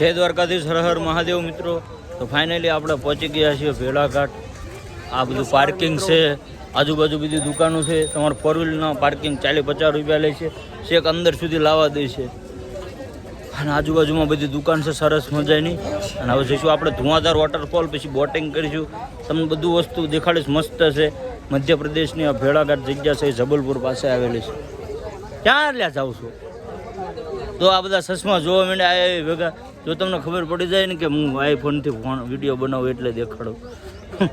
જય દ્વારકાધીશ, હર હર મહાદેવ મિત્રો. તો ફાઇનલી આપણે પહોંચી ગયા છીએ ભેળાઘાટ. આ બધું પાર્કિંગ છે, આજુબાજુ બધી દુકાનો છે. તમારે ફોર વ્હીલના પાર્કિંગ ચાલીસ પચાસ રૂપિયા લે છે. શેક અંદર સુધી લાવવા દે છે. અને આજુબાજુમાં બધી દુકાન છે, સરસ મજાની. અને હવે જઈશું આપણે ધુઆધાર વોટરફોલ પછી બોટિંગ કરીશું. તમને બધું વસ્તુ દેખાડીશ, મસ્ત છે. મધ્યપ્રદેશની આ ભેળાઘાટ જગ્યા છે જબલપુર પાસે આવેલી છે. ક્યાં લ્યા જાઉં છું? તો આ બધા ચશ્મા જોવા માંડ્યા ભેગા જો તમને ખબર પડી જાય ને કે હું આઈફોનથી ફોન વીડિયો બનાવું એટલે દેખાડું.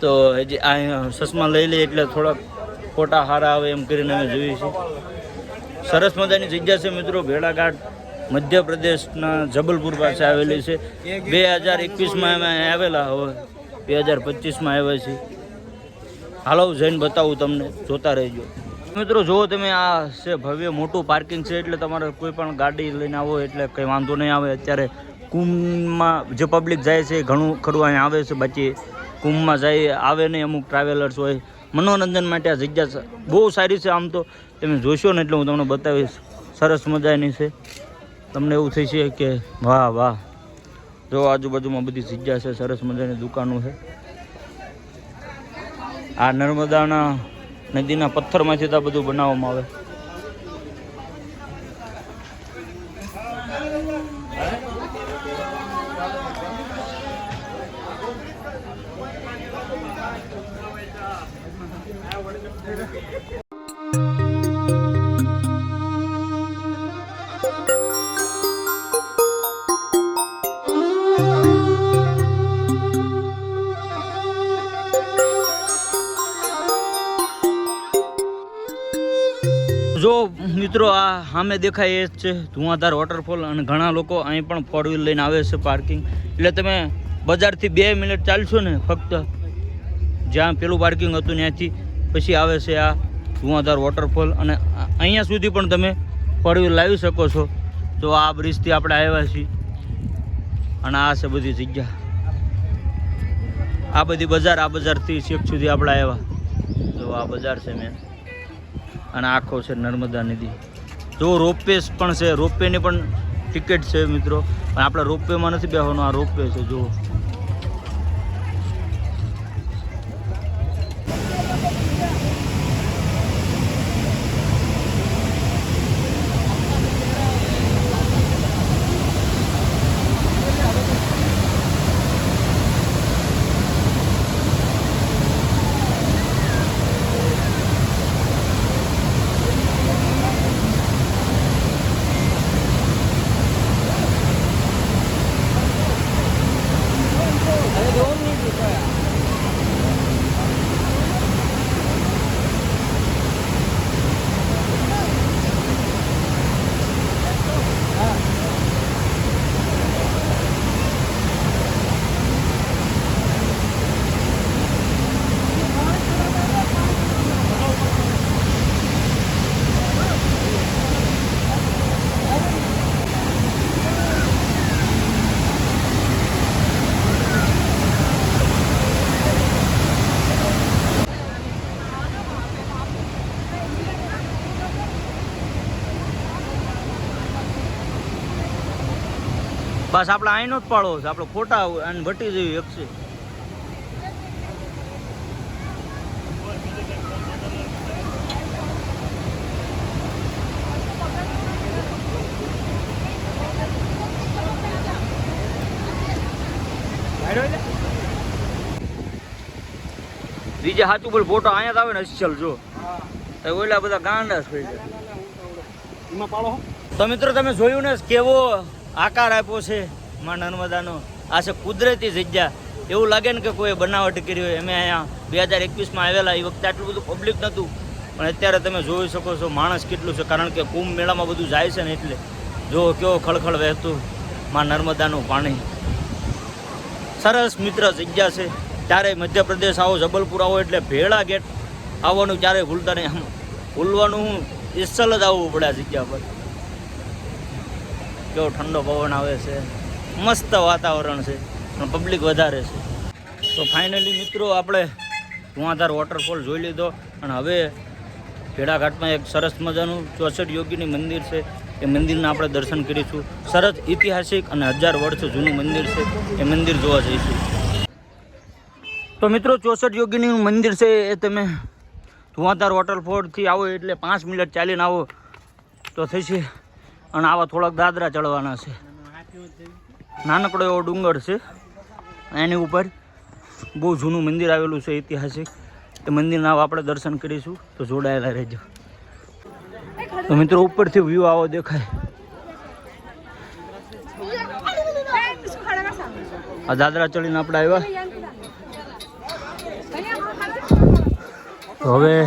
તો હજી આ ચશ્મા લઈ લઈએ એટલે થોડાક ફોટા સારા આવે એમ કરીને અમે જોઈએ છીએ. સરસ મજાની જગ્યા છે મિત્રો, ભેળાઘાટ, મધ્યપ્રદેશના જબલપુર પાસે આવેલી છે. બે હજાર એકવીસમાં અમે આવેલા હવે, બે હજાર પચીસમાં આવ્યા છીએ. હાલો જઈને બતાવું તમને, જોતા રહેજો. મિત્રો જો તમે, આ છે ભવ્ય મોટું પાર્કિંગ છે, એટલે તમારે કોઈ પણ ગાડી લઈને આવો, એટલે કંઈ વાંધો નહીં આવે. અત્યારે કુંભમાં જે પબ્લિક જાય છે, ઘણું ખરું અહીંયા આવે છે, બાકી કુંભમાં જાય, આવે નહીં, અમુક ટ્રાવેલર્સ હોય. મનોરંજન માટે આ જગ્યા. બહુ સારી છે આમ તો. તમે જોશો ને એટલે હું તમને બતાવીશ. સરસ મજાની છે. તમને એવું થઈ છે કે વાહ વાહ. જો આજુબાજુમાં બધી જગ્યા છે, સરસ મજાની દુકાનો છે. આ નર્મદાના નદીના પથ્થરમાંથી તો બધું બનાવવામાં આવે. સામે દેખાય એ છે ધુઆધાર વોટરફોલ અને ઘણા લોકો અહીં પણ ફોર વ્હીલ લઈને આવે છે પાર્કિંગ એટલે તમે બજારથી બે મિનિટ ચાલશો ને ફક્ત જ્યાં પેલું પાર્કિંગ હતું ત્યાંથી પછી આવે છે આ ધુઆધાર વોટરફોલ અને અહીંયા સુધી પણ તમે ફોર વ્હીલ લાવી શકો છો. તો આ બ્રિજથી આપણે આવ્યા છીએ. અને આ છે બધી જગ્યા. આ બધી બજાર આ બજારથી શેખ સુધી આપણે આવ્યા. તો આ બજાર છે મેં. અને આખો છે નર્મદા નદી. જો રોપવે પણ છે, રોપવેની પણ ટિકિટ છે મિત્રો. પણ આપણે રોપવેમાં નથી બેસવાનું આ રોપવે છે, જુઓ. બસ આપણે અહીંનો જ પાડો છે આપણે ખોટા અને ભટી જેવી એક છે. બીજે સાચું બોલ ફોટો અહીંયા જ આવે ને અસલ જો. ઓલા બધા ગાંડા થઈ જાય. તો મિત્રો તમે જોયું ને કેવો આકાર આપ્યો છે માં નર્મદાનો. આ છે કુદરતી જગ્યા. એવું લાગે ને કે કોઈ બનાવટ કરી હોય. અમે અહીંયા બે હજાર એકવીસમાં આવેલા એ વખતે આટલું બધું પબ્લિક નહોતું. પણ અત્યારે તમે જોઈ શકો છો માણસ કેટલું છે. કારણ કે કુંભ મેળામાં બધું જાય છે ને એટલે જો કેવો ખળખળ વહેતું માં નર્મદાનું પાણી. સરસ મિત્ર જગ્યા છે. ત્યારે મધ્યપ્રદેશ આવો, જબલપુર આવો એટલે ભેળા ગેટ. આવવાનું ક્યારેય ભૂલતા નહીં. આમ ભૂલવાનું હું ઇસલ જ આવવું પડે આ જગ્યા પર. કેવો ઠંડો પવન આવે છે. મસ્ત વાતાવરણ છે, પણ પબ્લિક વધારે છે. તો ફાઇનલી મિત્રો આપણે ધુઆધાર વોટરફોલ જોઈ લીધો અને હવે ભેડાઘાટમાં એક સરસ મજાનું ચોસઠ યોગીની મંદિર છે. એ મંદિરના આપણે દર્શન કરીશું. સરસ ઐતિહાસિક અને હજાર વર્ષ જૂનું મંદિર છે. એ મંદિર જોવા જઈશું. તો મિત્રો ચોસઠ યોગીનું મંદિર છે એ તમે ધુઆધાર વોટરફોલથી આવો એટલે પાંચ મિનિટ ચાલીને આવો. તો થશે. અને આવા થોડાક દાદરા ચડવાના છે. નાનકડો એવો ડુંગર છે. એની ઉપર બહુ જૂનું મંદિર આવેલું છે ઐતિહાસિક. એ મંદિરના આપણે દર્શન કરીશું. તો જોડાયેલા રહેજો. તો મિત્રો, ઉપરથી વ્યૂ આવો દેખાય. આ દાદરા ચડીને આપણે આવ્યા. હવે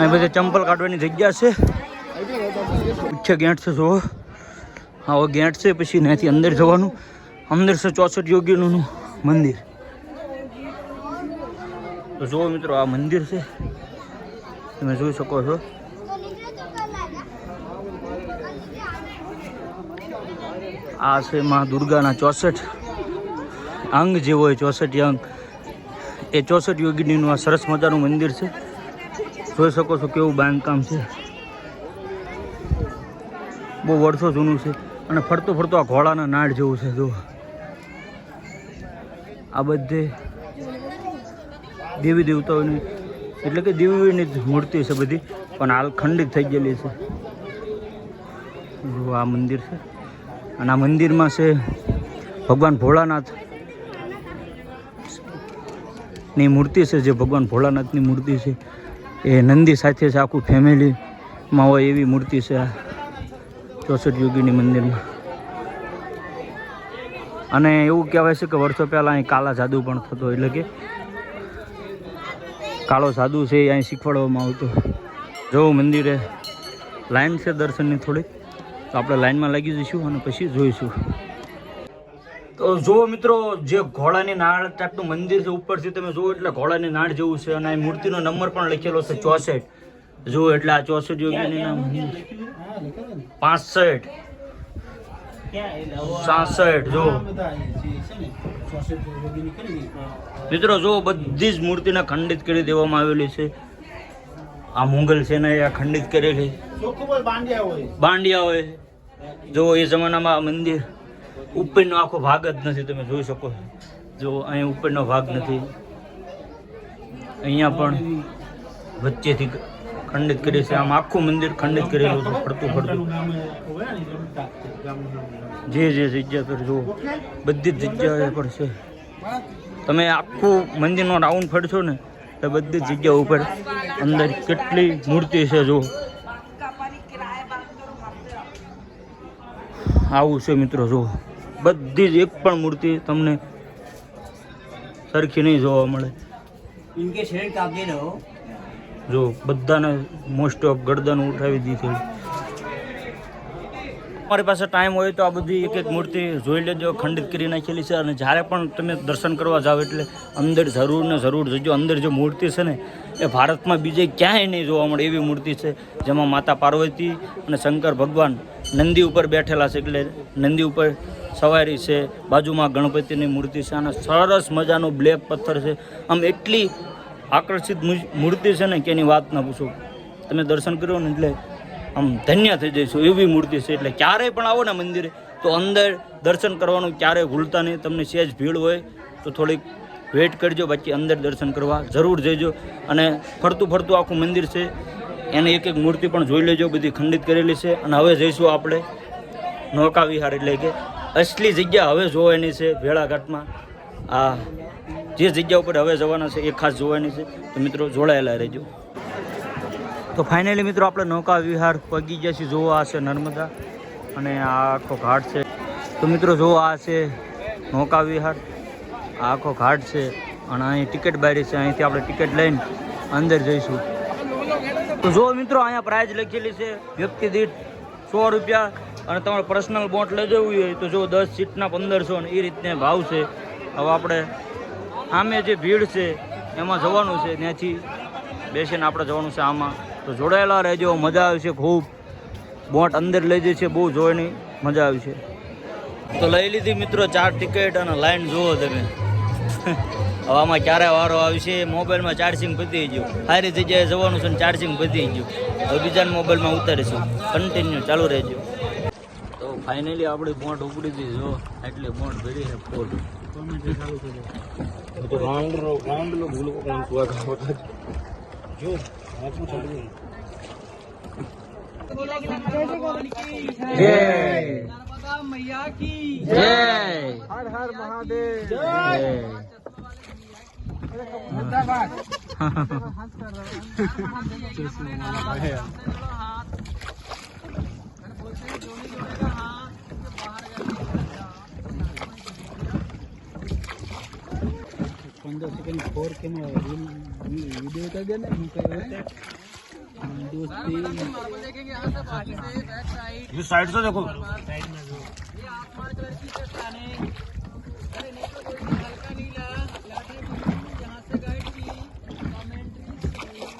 અહીં બધે ચંપલ કાઢવાની જગ્યા છે. ઉચ્ચ ગેટ છે, જુઓ. આવો ગેટ છે, પછી ત્યાંથી અંદર જવાનું. અંદર છે ચોસઠ યોગીનું મંદિર. તો જુઓ મિત્રો, આ મંદિર છે. તમે જોઈ શકો છો. આ છે મા દુર્ગાના ચોસઠ અંગ જે હોય ચોસઠ અંગ. એ ચોસઠ યોગીનીનું આ સરસ મજાનું મંદિર છે. જોઈ શકો છો કેવું બાંધકામ છે. બહુ વર્ષો જૂનું છે. અને ફરતું ફરતું આ ઘોડાના નાળ જેવું છે જો આ બધે દેવી દેવતાઓની, એટલે કે દેવીની જ મૂર્તિ છે બધી, પણ હાલ ખંડિત થઈ ગયેલી છે. જો આ મંદિર છે. અને આ મંદિરમાં છે ભગવાન ભોળાનાથ. ની મૂર્તિ છે જે ભગવાન ભોળાનાથની મૂર્તિ છે. એ નંદી સાથે છે આખું ફેમિલીમાં હોય એવી મૂર્તિ છે આ ચોસઠ યોગીની મંદિરમાં. અને એવું કહેવાય છે કે વર્ષો પહેલાં અહીં કાલા જાદુ પણ થતો, એટલે કે કાળો સાધુ છે એ અહીં શીખવાડવામાં આવતો. જોવું મંદિરે લાઈન છે દર્શનની થોડીક, તો આપણે લાઈનમાં લાગી જઈશું અને પછી જોઈશું. તો જુઓ મિત્રો જે ઘોડાની નાળ ટાઈપનું મંદિર છે ઉપરથી તમે જુઓ એટલે ઘોડાની નાળ જેવું છે અને આ મૂર્તિનો નંબર પણ લખેલો છે ચોસઠ. જુઓ એટલે આ ચોસઠ યોગીની નામ પાસઠ. સાસઠ જો મિત્રો જો બધી જ મૂર્તિને ખંડિત કરી દેવામાં આવેલી છે. આ મુગલ છે ને આ ખંડિત કરેલી. બાંડિયા હોય. જો એ જમાનામાં આ મંદિર ઉપરનો આખો ભાગ જ નથી, તમે જોઈ શકો છો. જો અહીંયા ઉપરનો ભાગ નથી. અહીંયા પણ વચ્ચેથી ખંડિત કરી છે. આમ આખું મંદિર ખંડિત કરેલું છે, ફરતું ફરતું. જે જે જગ્યા પર જુઓ, બધી જ જગ્યાએ પર છે. તમે આખું મંદિરનો રાઉન્ડ ફરશો ને, તો બધી જ જગ્યા ઉપર અંદર કેટલી મૂર્તિ છે, જુઓ. આવું છે મિત્રો જો બધી જ એક પણ મૂર્તિ તમને સરખી નહીં જોવા મળે. જો બધાને મોસ્ટ ઓફ ગરદન ઉઠાવી દીધી તમારી પાસે ટાઈમ હોય તો આ બધી એક એક મૂર્તિ જોઈ લેજો ખંડિત કરી નાખેલી છે અને જ્યારે પણ તમે દર્શન કરવા જાઓ એટલે અંદર જરૂર ને જરૂર જજો. અંદર જે મૂર્તિ છે ને એ ભારતમાં બીજે ક્યાંય નહીં જોવા મળે એવી મૂર્તિ છે જેમાં માતા પાર્વતી અને શંકર ભગવાન નંદી ઉપર બેઠેલા છે એટલે નંદી ઉપર સવારી છે, બાજુમાં ગણપતિની મૂર્તિ છે અને સરસ મજાનો બ્લેક પથ્થર છે. આમ એટલી આકર્ષિત મૂર્તિ છે ને કે એની વાત ના પૂછો. તમે દર્શન કરો ને એટલે આમ ધન્ય થઈ જઈશું એવી મૂર્તિ છે. એટલે ક્યારેય પણ આવો ને મંદિરે, તો અંદર દર્શન કરવાનું ક્યારેય ભૂલતા નહીં. તમને સહેજ ભીડ હોય તો થોડીક વેઇટ કરજો, બાકી અંદર દર્શન કરવા જરૂર જઈજો. અને ફરતું ફરતું આખું મંદિર છે. એની એક એક મૂર્તિ પણ જોઈ લેજો, બધી ખંડિત કરેલી છે. અને હવે જઈશું આપણે નૌકા વિહાર એટલે કે અસલી જગ્યા હવે જોવાની છે ભેળાઘાટમાં. આ જે જગ્યા ઉપર હવે જવાના છે એ ખાસ જોવાની છે. તો મિત્રો જોડાયેલા રહેજો. તો ફાઇનલી મિત્રો આપણે નૌકા વિહાર પગી ગયા છીએ. જોવો છે નર્મદા અને આ આખો ઘાટ છે. તો મિત્રો જોવો આ છે નૌકા વિહાર. આ આખો ઘાટ છે અને અહીં ટિકિટ બારી છે. અહીંથી આપણે ટિકિટ લઈને અંદર જઈશું. તો જો મિત્રો, અહીંયા પ્રાઇઝ લખેલી છે, વ્યક્તિ દીઠ સો રૂપિયા અને તમારે પર્સનલ બોટ લઈ જવું હોય તો જો દસ સીટના પંદરસો ને એ રીતને ભાવ છે. હવે આપણે આમે જે ભીડ છે, એમાં જવાનું છે. ત્યાંથી બેસીને આપણે જવાનું છે આમાં. તો જોડાયેલા રહેજો, મજા આવશે ખૂબ. બોટ અંદર લઈ જાય છે, બહુ જોવાની મજા આવશે તો લઈ લીધી મિત્રો, ચાર ટિકિટ અને લાઈન જુઓ તમે. હવે આમાં ક્યારે વારો આવશે? મોબાઈલમાં ચાર્જિંગ પતી ગયું. સારી જગ્યાએ જવાનું છે ને ચાર્જિંગ પતી ગયું. હવે બીજાના મોબાઈલમાં ઉતારીશું. કન્ટિન્યુ ચાલુ રહેજો. તો ફાઇનલી આપણી બોટ ઉપડી હતી જો. એટલે બોટ ભરી છે ફોલ જય. હર હર મહાદેવ. જય. પંદર સેકન્ડ ફોર કે વીડિયો ઉતાર દે ને હું કહે દોસ્તી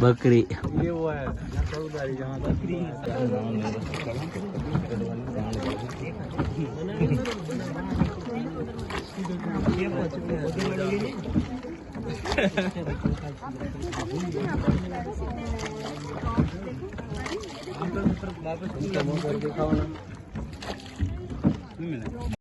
બકરી. વાપસ દેખાવાના